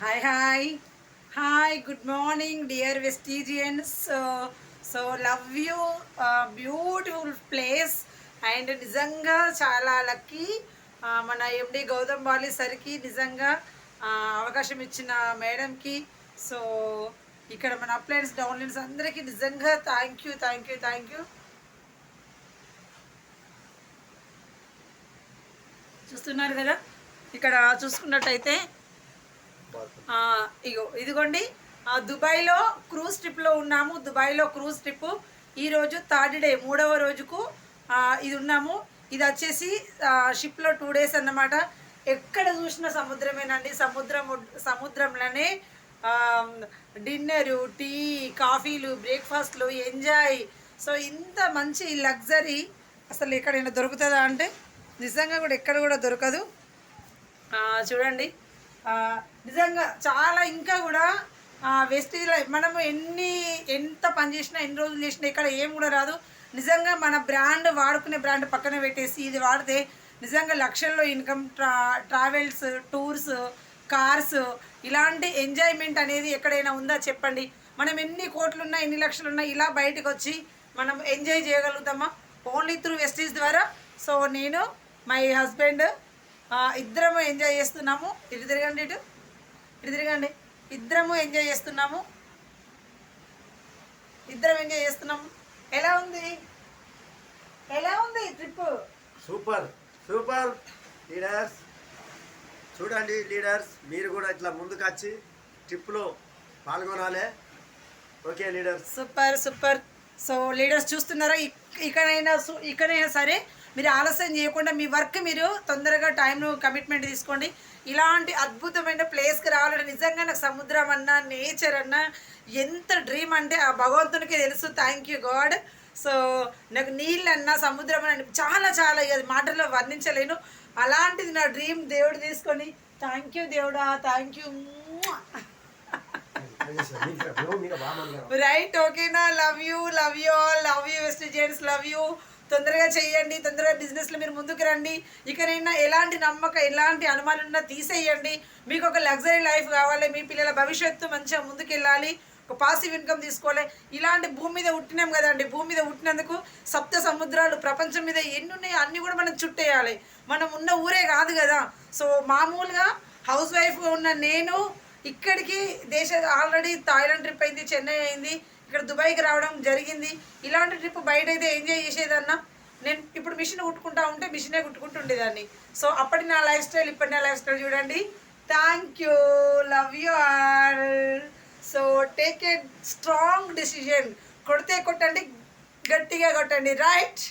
Hi hi hi good morning dear Vestigians so love you beautiful place and నిజంగా చాలా lucky మన ఎండి Gautam Bali సరికి నిజంగా అవకాశం ఇచ్చిన మేడంకి. సో ఇక్కడ మన అప్లయన్స్ డౌన్లైన్స్ అందరికీ నిజంగా thank you thank you thank you చూస్తున్నారు కదా? ఇక్కడ చూసుకున్నట్టయితే ఇగో ఇదిగోండి. దుబాయ్లో క్రూజ్ ట్రిప్లో ఉన్నాము. దుబాయ్లో క్రూజ్ ట్రిప్ ఈరోజు థర్డ్ డే మూడవ రోజుకు ఇది ఉన్నాము. ఇది వచ్చేసి షిప్లో టూ డేస్ అన్నమాట. ఎక్కడ చూసిన సముద్రమేనండి. సముద్రం సముద్రంలోనే డిన్నరు టీ కాఫీలు బ్రేక్ఫాస్ట్లు ఎంజాయ్. సో ఇంత మంచి లగ్జరీ అసలు ఎక్కడైనా దొరుకుతుందా అంటే నిజంగా కూడా ఎక్కడ కూడా దొరకదు. చూడండి. నిజంగా చాలా ఇంకా కూడా వెస్టేజ్ మనము ఎన్ని ఎంత పని చేసినా ఎన్ని రోజులు చేసినా ఇక్కడ ఏం కూడా రాదు. నిజంగా మన బ్రాండ్ వాడుకునే బ్రాండ్ పక్కన పెట్టేసి ఇది వాడితే నిజంగా లక్షల్లో ఇన్కమ్ ట్రా ట్రావెల్స్ టూర్స్ కార్స్ ఇలాంటి ఎంజాయ్మెంట్ అనేది ఎక్కడైనా ఉందా చెప్పండి. మనం ఎన్ని కోట్లున్నా ఎన్ని లక్షలున్నా ఇలా బయటకు వచ్చి మనం ఎంజాయ్ చేయగలుగుతామా? ఓన్లీ త్రూ వెస్టీజ్ ద్వారా. సో నేను మై హస్బెండ్ ఇద్దరము ఎంజాయ్ చేస్తున్నాము. ఇటు తిరగండి ఇటు. ఇటు తిరగండి. ఇద్దరము ఎంజాయ్ చేస్తున్నాము. ఇద్దరం ఎంజాయ్ చేస్తున్నాము. ఎలా ఉంది? ఎలా ఉంది ట్రిప్ సూపర్ సూపర్. లీడర్స్ చూడండి లీడర్స్ మీరు కూడా ఇట్లా ముందుకు వచ్చి ట్రిప్లో పాల్గొనాలి. Okay leaders. Super super. So leaders చూస్తున్నారా? ఇక్- ఇక్కడైనా సు- ఇక్కడైనా సరే మీరు ఆలస్యం చేయకుండా మీ వర్క్ మీరు తొందరగా టైం కమిట్మెంట్ తీసుకోండి. ఇలాంటి అద్భుతమైన ప్లేస్కి రావాలంటే నిజంగా నాకు సముద్రం అన్నా నేచర్ అన్నా ఎంత డ్రీమ్ అంటే ఆ భగవంతునికి తెలుసు. థ్యాంక్ యూ గాడ్ సో నాకు నీళ్ళన్నా సముద్రం అన్న చాలా చాలా అది మాటల్లో వర్ణించలేను. అలాంటిది నా డ్రీమ్ దేవుడు తీసుకొని థ్యాంక్ యూ దేవుడా థ్యాంక్ యూ రైట్ ఓకేనా love you love you all love you Vestigians love you తొందరగా చేయండి తొందరగా బిజినెస్లో మీరు ముందుకు రండి. ఇకనైనా ఎలాంటి నమ్మకం ఎలాంటి అనుమానం ఉన్నా తీసేయండి. మీకు ఒక లగ్జరీ లైఫ్ కావాలి మీ పిల్లల భవిష్యత్తు మంచిగా ముందుకు వెళ్ళాలి ఒక పాసివ్ ఇన్కమ్ తీసుకోవాలి. ఇలాంటి భూమి మీద పుట్టినాం కదండి భూమి మీద పుట్టినందుకు సప్త సముద్రాలు ప్రపంచం మీద ఎన్ని ఉన్నాయో అన్నీ కూడా మనం చుట్టేయాలి. మనం ఉన్న ఊరే కాదు కదా. సో మామూలుగా హౌస్ వైఫ్గా ఉన్న నేను ఇక్కడికి దేశ ఆల్రెడీ థాయిలాండ్ ట్రిప్ అయింది చెన్నై అయింది. ఇక్కడ దుబాయ్కి రావడం జరిగింది. ఇలాంటి ట్రిప్ బయట అయితే ఎంజాయ్ చేసేదన్నా నేను ఇప్పుడు మిషన్ కుట్టుకుంటా ఉంటే మిషనే కుట్టుకుంటుండేదాన్ని సో అప్పటి నా లైఫ్ స్టైల్ ఇప్పటి నా లైఫ్ స్టైల్ చూడండి. Thank you love you all so take a strong decision కొడితే కొట్టండి గట్టిగా కొట్టండి. రైట్